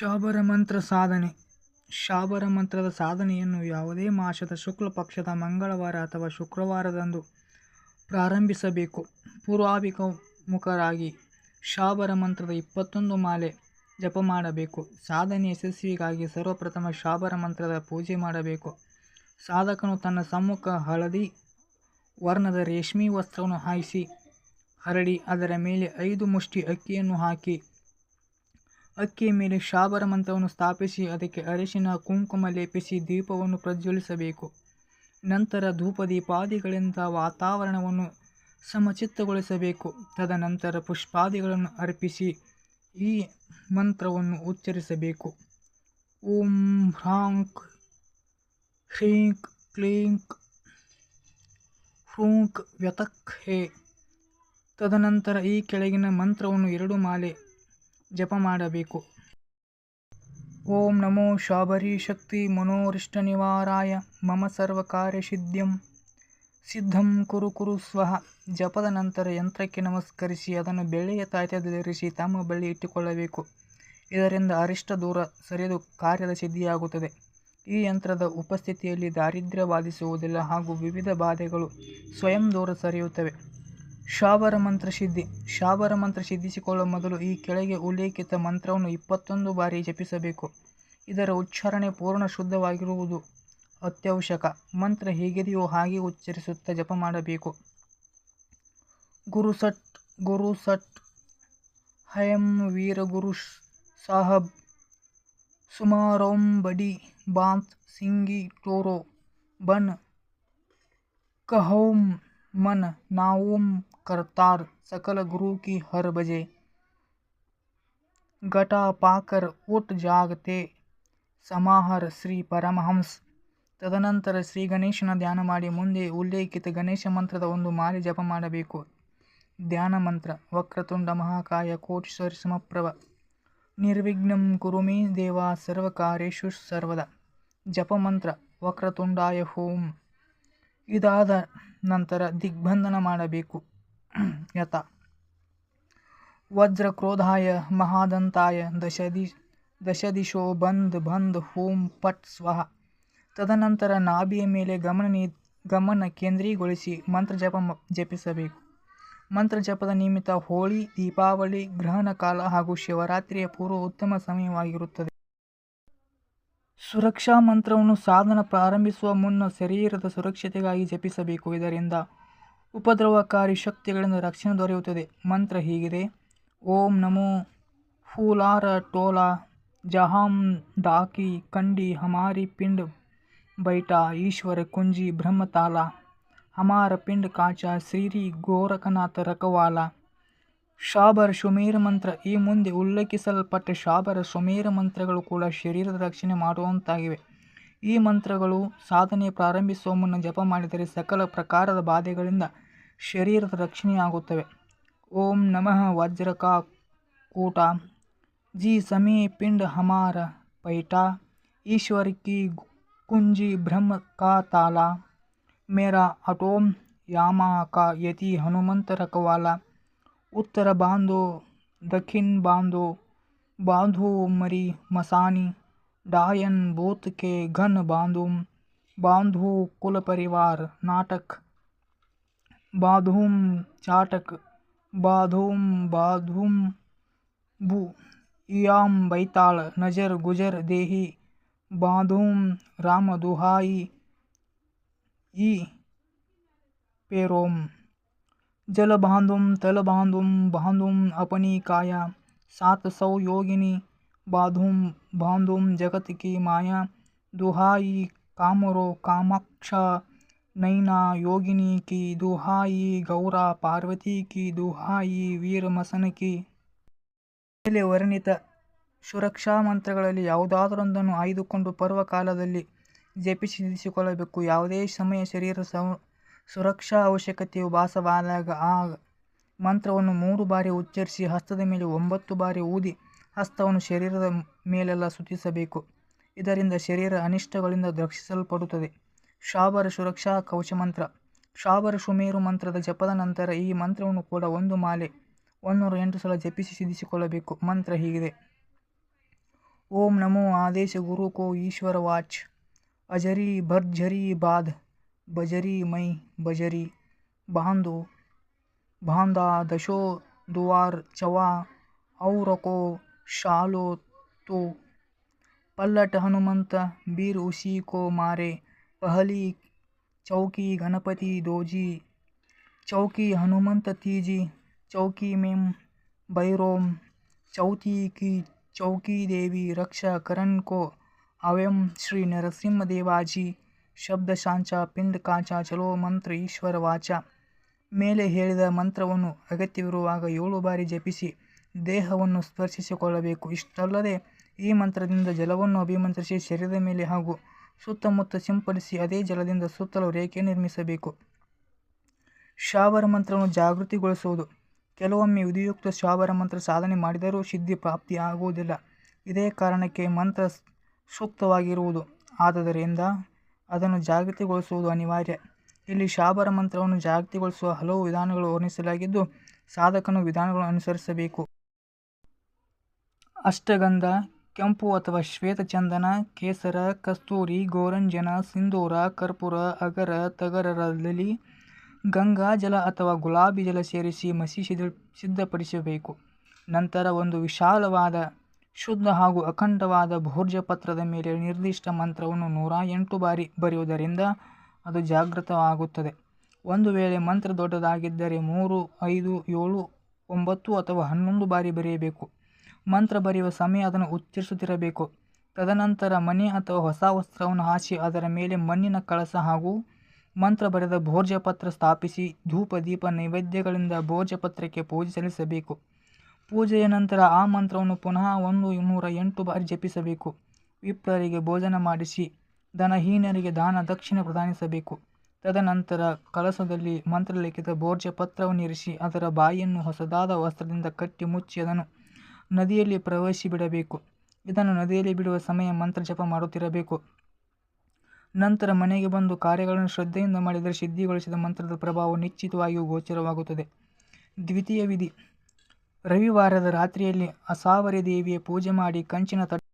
ಶಾಬರ ಮಂತ್ರ ಸಾಧನೆ. ಶಾಬರ ಮಂತ್ರದ ಸಾಧನೆಯನ್ನು ಯಾವುದೇ ಮಾಸದ ಶುಕ್ಲ ಪಕ್ಷದ ಮಂಗಳವಾರ ಅಥವಾ ಶುಕ್ರವಾರದಂದು ಪ್ರಾರಂಭಿಸಬೇಕು. ಪೂರ್ವಾಭಿಮುಖರಾಗಿ ಶಾಬರ ಮಂತ್ರದ ಇಪ್ಪತ್ತೊಂದು ಮಾಲೆ ಜಪ ಮಾಡಬೇಕು. ಸಾಧನೆ ಯಶಸ್ವಿಗಾಗಿ ಸರ್ವಪ್ರಥಮ ಶಾಬರ ಮಂತ್ರದ ಪೂಜೆ ಮಾಡಬೇಕು. ಸಾಧಕನು ತನ್ನ ಸಮ್ಮುಖ ಹಳದಿ ವರ್ಣದ ರೇಷ್ಮೆ ವಸ್ತ್ರವನ್ನು ಹಾಯಿಸಿ ಹರಡಿ ಅದರ ಮೇಲೆ ಐದು ಮುಷ್ಟಿ ಅಕ್ಕಿಯನ್ನು ಹಾಕಿ ಅಕ್ಕಿಯ ಮೇಲೆ ಶಾಬರ ಮಂತ್ರವನ್ನು ಸ್ಥಾಪಿಸಿ, ಅದಕ್ಕೆ ಅರಿಶಿನ, ಕುಂಕುಮ ಲೇಪಿಸಿ, ದೀಪವನ್ನು ಪ್ರಜ್ವಲಿಸಬೇಕು. ನಂತರ ಧೂಪದೀಪಾದಿಗಳಿಂದ ವಾತಾವರಣವನ್ನು ಸಮಚಿತ್ತಗೊಳಿಸಬೇಕು. ತದನಂತರ ಪುಷ್ಪಾದಿಗಳನ್ನು ಅರ್ಪಿಸಿ, ಈ ಮಂತ್ರವನ್ನು ಉಚ್ಚರಿಸಬೇಕು. ಓಂ ಹ್ರಾಂಕ್ ಹ್ರೀಂಕ್ ಕ್ಲೀಂಕ್, ಹ್ರೂಂಕ್ ವ್ಯತಕ್ ಹೇ. ತದನಂತರ ಈ ಕೆಳಗಿನ ಮಂತ್ರವನ್ನು ಎರಡು ಮಾಲೆ ಜಪ ಮಾಡಬೇಕು. ಓಂ ನಮೋ ಶಾಬರಿ ಶಕ್ತಿ ಮನೋರಿಷ್ಟ ನಿವಾರಾಯ, ಮಮ ಸರ್ವ ಕಾರ್ಯ ಸಿದ್ಧಂ ಕುರು ಕುರು ಸ್ವಹ ಜಪದ ನಂತರ ಯಂತ್ರಕ್ಕೆ ನಮಸ್ಕರಿಸಿ ಅದನ್ನು ಬೆಳ್ಳಿಯ ತಾಯ್ತದಲ್ಲಿರಿಸಿ ತಮ್ಮ ಬಳಿ ಇಟ್ಟುಕೊಳ್ಳಬೇಕು. ಇದರಿಂದ ಅರಿಷ್ಟ ದೂರ ಸರಿದು ಕಾರ್ಯದ ಸಿದ್ಧಿಯಾಗುತ್ತದೆ. ಈ ಯಂತ್ರದ ಉಪಸ್ಥಿತಿಯಲ್ಲಿ ದಾರಿದ್ರ್ಯ ಬಾಧಿಸುವುದಿಲ್ಲ ಹಾಗೂ ವಿವಿಧ ಬಾಧೆಗಳು ಸ್ವಯಂ ದೂರ ಸರಿಯುತ್ತವೆ. ಶಾಬರ ಮಂತ್ರ ಸಿದ್ಧಿ. ಶಾಬರ ಮಂತ್ರ ಸಿದ್ಧಿಸಿಕೊಳ್ಳುವ ಮೊದಲು ಈ ಕೆಳಗೆ ಉಲ್ಲೇಖಿತ ಮಂತ್ರವನ್ನು ಇಪ್ಪತ್ತೊಂದು ಬಾರಿ ಜಪಿಸಬೇಕು. ಇದರ ಉಚ್ಚಾರಣೆ ಪೂರ್ಣ ಶುದ್ಧವಾಗಿರುವುದು ಅತ್ಯವಶ್ಯಕ. ಮಂತ್ರ ಹೇಗಿದೆಯೋ ಹಾಗೆ ಉಚ್ಚರಿಸುತ್ತಾ ಜಪ ಮಾಡಬೇಕು. ಗುರು ಸಟ್ ಗುರು ಸಟ್ ಹಯಂ ವೀರ ಗುರು ಸಾಹಬ್, ಸುಮಾರೋಂ ಬಡಿ ಬಾಂತ್ ಸಿಂಗಿ ಟೋರೋ, ಬನ್ ಕಹೌಂ मन नाओम करतार सकल गुरु की हर बजे घटा पाकर उठ जागते ಸಮಾಹರ್ ಶ್ರೀ ಪರಮಹಂಸ್ ತದನಂತರ ಶ್ರೀ ಗಣೇಶನ ಧ್ಯಾನ ಮಾಡಿ ಮುಂದೆ ಉಲ್ಲೇಖಿತ ಗಣೇಶ ಮಂತ್ರದ ಒಂದು ಮಾಲೆ ಜಪ ಮಾಡಬೇಕು ಧ್ಯಾನ ಮಂತ್ರ ವಕ್ರತುಂಡ ಮಹಾಕಾಯ ಕೋಟಿ ಸಮಪ್ರಭ ನಿರ್ವಿಘ್ನಂ ಕುರು ಮೇ ದೇವ ಸರ್ವಕಾರ್ಯೇಷು ಸರ್ವದ ಜಪ ಮಂತ್ರ ವಕ್ರತುಂಡಾಯ ಹೋಂ ಇದಾದ ನಂತರ ದಿಗ್ಬಂಧನ ಮಾಡಬೇಕು. ಯಥ. ವಜ್ರ ಕ್ರೋಧಾಯ ಮಹಾದಂತಾಯ ದಶದಿ, ದಶದಿಶೋ ಬಂದ್ ಬಂದ್ ಹೋಂ ಪಟ್ ಸ್ವಹ ತದನಂತರ ನಾಭಿಯ ಮೇಲೆ ಗಮನ ನೀ, ಗಮನ ಕೇಂದ್ರೀಗೊಳಿಸಿ ಮಂತ್ರ ಜಪ ಜಪಿಸಬೇಕು. ಮಂತ್ರ ಜಪದ ನಿಮಿತ್ತ ಹೋಳಿ, ದೀಪಾವಳಿ, ಗ್ರಹಣ ಕಾಲ ಹಾಗೂ ಶಿವರಾತ್ರಿಯ ಪೂರ್ವ ಉತ್ತಮ ಸಮಯವಾಗಿರುತ್ತದೆ. ಸುರಕ್ಷಾ ಮಂತ್ರವನ್ನು ಸಾಧನ ಪ್ರಾರಂಭಿಸುವ ಮುನ್ನ ಶರೀರದ ಸುರಕ್ಷತೆಗಾಗಿ ಜಪಿಸಬೇಕು. ಇದರಿಂದ ಉಪದ್ರವಕಾರಿ ಶಕ್ತಿಗಳಿಂದ ರಕ್ಷಣೆ ದೊರೆಯುತ್ತದೆ. ಮಂತ್ರ ಹೀಗಿದೆ. ಓಂ ನಮೋ ಫೂಲಾರ ಟೋಲಾ ಜಹಾಂ ಡಾಕಿ ಕಂಡಿ ಹಮಾರಿ ಪಿಂಡ್ ಬೈಟಾ ಈಶ್ವರ ಕುಂಜಿ ಬ್ರಹ್ಮತಾಲ ಹಮಾರ ಪಿಂಡ್ ಕಾಚ ಶ್ರೀರಿ ಗೋರಖನಾಥ ರಕವಾಲ ಶಾಬರ ಸುಮೇರ ಮಂತ್ರ. ಈ ಮುಂದೆ ಉಲ್ಲೇಖಿಸಲ್ಪಟ್ಟ ಶಾಬರ ಸುಮೇರ ಮಂತ್ರಗಳು ಕೂಡ ಶರೀರದ ರಕ್ಷಣೆ ಮಾಡುವಂತಾಗಿವೆ. ಈ ಮಂತ್ರಗಳು ಸಾಧನೆ ಪ್ರಾರಂಭಿಸುವ ಮುನ್ನ ಜಪ ಮಾಡಿದರೆ ಸಕಲ ಪ್ರಕಾರದ ಬಾಧೆಗಳಿಂದ ಶರೀರದ ರಕ್ಷಣೆಯಾಗುತ್ತವೆ. ಓಂ ನಮಃ ವಜ್ರಕ ಕೂಟ. ಜಿ ಸಮೀ ಪಿಂಡ ಹಮಾರ ಪೈಟ ಈಶ್ವರ್ ಕಿ ಕುಂಜಿ ಬ್ರಹ್ಮ ಕಾ ತಾಲ ಮೇರಾ ಅಟೋಮ್ ಯಾಮ ಕಾ ಯತಿ ಹನುಮಂತ ರಕವಾಲ उत्तर बांधो, दक्षिण बांधो बांधो मरी मसानी, डायन भूत के घन बांधो बांधो कुल परिवार नाटक, बाधूम चाटक, बाधूम बाधूम बू, इयाम बैताल नज़र गुजर देही, बांधूम राम दुहाई, ई पेरोम। जल बांधुम तल बांधुम बांधुम अपनी काया सात सौ योगिनी बाधुम बांधुम जगत की माया दुहाई कामरो कामाक्ष नैना योगिनी की दुहाई गौरा पार्वती की दुहाई वीर मसन की ಮೇಲೆ ವರ್ಣಿತ ಸುರಕ್ಷಾ ಮಂತ್ರಗಳಲ್ಲಿ ಯಾವುದಾದರೊಂದನ್ನು ಆಯ್ದುಕೊಂಡು ಪರ್ವಕಾಲದಲ್ಲಿ ಜಪಿಸಿಕೊಳ್ಳಬೇಕು ಯಾವುದೇ ಸಮಯ ಶರೀರ ಸುರಕ್ಷಾ ಅವಶ್ಯಕತೆಯು ಭಾಸವಾದಾಗ ಆ ಮಂತ್ರವನ್ನು ಮೂರು ಬಾರಿ ಉಚ್ಚರಿಸಿ ಹಸ್ತದ ಮೇಲೆ ಒಂಬತ್ತು ಬಾರಿ ಊದಿ ಹಸ್ತವನ್ನು ಶರೀರದ ಮೇಲೆಲ್ಲ ಸುತಿಸಬೇಕು ಇದರಿಂದ ಶರೀರ ಅನಿಷ್ಟಗಳಿಂದ ರಕ್ಷಿಸಲ್ಪಡುತ್ತದೆ. ಶಾಬರ ಸುರಕ್ಷಾ ಕವಚ ಮಂತ್ರ. ಶಾಬರ ಸುಮೇರು ಮಂತ್ರದ ಜಪದ ನಂತರ ಈ ಮಂತ್ರವನ್ನು ಕೂಡ ಒಂದು ಮಾಲೆ, ಒಂದೂರ ಎಂಟು ಸಲ ಜಪಿಸಿ ಸಿದ್ಧಿಸಿಕೊಳ್ಳಬೇಕು. ಮಂತ್ರ ಹೀಗಿದೆ. ಓಂ ನಮೋ ಆದೇಶ ಗುರು ಕೋ ಈಶ್ವರ ವಾಚ್. ಅಜರಿ ಭರ್ಜರಿ ಬಾದ್ बजरी मई बजरी बांधो बांधा दशो, दुआर, चवा, औरको, शालो तो। पलट हनुमंत, बीर उसी को मारे। पहली चौकी गणपति दोजी। चौकी हनुमंत तीजी। चौकी में बैरोम चौथी की चौकी देवी रक्षा करण को। अवयम श्री नरसिंह देवाजी। ಶಬ್ದ ಶಾಂಚ, ಪಿಂಡ್ ಕಾಚ, ಚಲೋ ಮಂತ್ರ ಈಶ್ವರ ವಾಚ. ಮೇಲೆ ಹೇಳಿದ ಮಂತ್ರವನ್ನು ಅಗತ್ಯವಿರುವಾಗ ಏಳು ಬಾರಿ ಜಪಿಸಿ ದೇಹವನ್ನು ಸ್ಪರ್ಶಿಸಿಕೊಳ್ಳಬೇಕು. ಇಷ್ಟಲ್ಲದೆ ಈ ಮಂತ್ರದಿಂದ ಜಲವನ್ನು ಅಭಿಮಂತ್ರಿಸಿ ಶರೀರದ ಮೇಲೆ ಹಾಗೂ ಸುತ್ತಮುತ್ತ ಸಿಂಪಡಿಸಿ ಅದೇ ಜಲದಿಂದ ಸುತ್ತಲೂ ರೇಖೆ ನಿರ್ಮಿಸಬೇಕು. ಶಾವರ ಮಂತ್ರವನ್ನು ಜಾಗೃತಿಗೊಳಿಸುವುದು. ಕೆಲವೊಮ್ಮೆ ವಿಧಿಯುಕ್ತ ಶಾವರ ಮಂತ್ರ ಸಾಧನೆ ಮಾಡಿದರೂ ಸಿದ್ಧಿ ಪ್ರಾಪ್ತಿ ಆಗುವುದಿಲ್ಲ. ಇದೇ ಕಾರಣಕ್ಕೆ ಮಂತ್ರ ಸೂಕ್ತವಾಗಿರುವುದು. ಆದದರಿಂದ ಅದನ್ನು ಜಾಗೃತಿಗೊಳಿಸುವುದು ಅನಿವಾರ್ಯ. ಇಲ್ಲಿ ಶಾಬರ ಮಂತ್ರವನ್ನು ಜಾಗೃತಿಗೊಳಿಸುವ ಹಲವು ವಿಧಾನಗಳು ವರ್ಣಿಸಲಾಗಿದ್ದು, ಸಾಧಕನು ವಿಧಾನಗಳನ್ನು ಅನುಸರಿಸಬೇಕು. ಅಷ್ಟಗಂಧ, ಕೆಂಪು ಅಥವಾ ಶ್ವೇತ ಚಂದನ, ಕೇಸರ, ಕಸ್ತೂರಿ, ಗೋರಂಜನ, ಸಿಂಧೂರ, ಕರ್ಪೂರ, ಅಗರ ತಗರರಲ್ಲಿ ಗಂಗಾಜಲ ಅಥವಾ ಗುಲಾಬಿ ಜಲ ಸೇರಿಸಿ ಮಸಿ ಸಿದ್ಧ ಸಿದ್ಧಪಡಿಸಬೇಕು. ನಂತರ ಒಂದು ವಿಶಾಲವಾದ ಶುದ್ಧ ಹಾಗೂ ಅಖಂಡವಾದ ಭೋರ್ಜ ಪತ್ರದ ಮೇಲೆ ನಿರ್ದಿಷ್ಟ ಮಂತ್ರವನ್ನು ನೂರ ಎಂಟು ಬಾರಿ ಬರೆಯುವುದರಿಂದ ಅದು ಜಾಗೃತವಾಗುತ್ತದೆ. ಒಂದು ವೇಳೆ ಮಂತ್ರ ದೊಡ್ಡದಾಗಿದ್ದರೆ ಮೂರು, ಐದು, ಏಳು, ಒಂಬತ್ತು ಅಥವಾ ಹನ್ನೊಂದು ಬಾರಿ ಬರೆಯಬೇಕು. ಮಂತ್ರ ಬರೆಯುವ ಸಮಯ ಅದನ್ನು ಉಚ್ಚರಿಸುತ್ತಿರಬೇಕು. ತದನಂತರ ಮನೆ ಅಥವಾ ಹೊಸ ವಸ್ತ್ರವನ್ನು ಹಾಸಿ ಅದರ ಮೇಲೆ ಮಣ್ಣಿನ ಕಳಸ ಹಾಗೂ ಮಂತ್ರ ಬರೆದ ಭೋರ್ಜಪತ್ರ ಸ್ಥಾಪಿಸಿ ಧೂಪ ದೀಪ ನೈವೇದ್ಯಗಳಿಂದ ಭೋರ್ಜ ಪತ್ರಕ್ಕೆ ಪೂಜೆ ಸಲ್ಲಿಸಬೇಕು. ಪೂಜೆಯ ನಂತರ ಆ ಮಂತ್ರವನ್ನು ಪುನಃ ಒಂದು ನೂರ ಎಂಟು ಬಾರಿ ಜಪಿಸಬೇಕು. ವಿಪ್ರರಿಗೆ ಭೋಜನ ಮಾಡಿಸಿ ದನಹೀನರಿಗೆ ದಾನ ದಕ್ಷಿಣೆ ಪ್ರದಾನಿಸಬೇಕು. ತದನಂತರ ಕಳಸದಲ್ಲಿ ಮಂತ್ರಲಿಖಿತ ಭೋರ್ಜ ಪತ್ರವನ್ನು ಇರಿಸಿ, ಅದರ ಬಾಯಿಯನ್ನು ಹೊಸದಾದ ವಸ್ತ್ರದಿಂದ ಕಟ್ಟಿ ಮುಚ್ಚಿ ಅದನ್ನು ನದಿಯಲ್ಲಿ ಪ್ರವೇಶಿ ಬಿಡಬೇಕು. ಇದನ್ನು ನದಿಯಲ್ಲಿ ಬಿಡುವ ಸಮಯ ಮಂತ್ರ ಜಪ ಮಾಡುತ್ತಿರಬೇಕು. ನಂತರ ಮನೆಗೆ ಬಂದು ಕಾರ್ಯಗಳನ್ನು ಶ್ರದ್ಧೆಯಿಂದ ಮಾಡಿದರೆ ಸಿದ್ಧಿಗೊಳಿಸಿದ ಮಂತ್ರದ ಪ್ರಭಾವ ನಿಶ್ಚಿತವಾಗಿಯೂ ಗೋಚರವಾಗುತ್ತದೆ. ದ್ವಿತೀಯ ವಿಧಿ. ರವಿವಾರದ ರಾತ್ರಿಯಲ್ಲಿ ಅಸಾವರಿ ದೇವಿಯ ಪೂಜೆ ಮಾಡಿ ಕಂಚಿನ ತಟ್ಟೆ